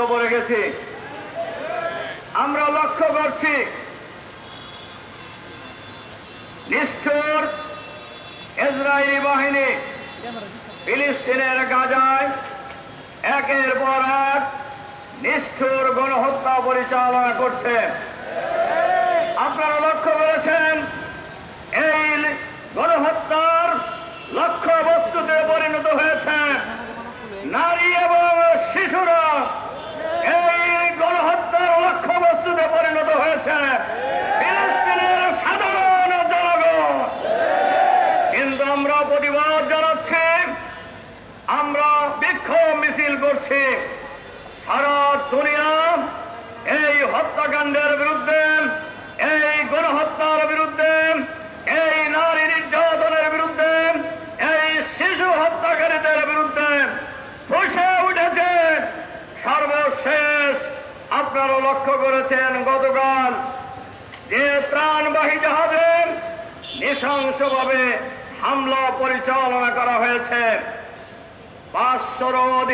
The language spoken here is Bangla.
বক্তব্য রেখেছি আমরা লক্ষ্য করছি, নিষ্ঠুর ইসরায়েলি বাহিনী ফিলিস্তিনের গাজায় একের পর এক নিষ্ঠুর গণহত্যা পরিচালনা করছে আপনারা লক্ষ্য করেছেন এই গণহত্যার লক্ষ্য বস্তুতে পরিণত হয়েছে নারী এবং শিশুরা এই গণহত্যার লক্ষ্য বস্তুতে পরিণত হয়েছে ফিলিস্তিনের সাধারণ জনগণ কিন্তু আমরা প্রতিবাদ জানাচ্ছি। আমরা বিক্ষোভ মিছিল করছি। সারা দুনিয়া এই হত্যাকাণ্ডের বিরুদ্ধে, এই গণহত্যার বিরুদ্ধে, এই নারী নির্যাতনের বিরুদ্ধে, এই শিশু হত্যাকারীদের বিরুদ্ধে ফুসে উঠেছে। সর্বশেষ আপনারা লক্ষ্য করেছেন গতকাল যে ত্রাণবাহী জাহাজে নৃশংসভাবে পরিচালনা করা হয়েছে। পাঁচশোরও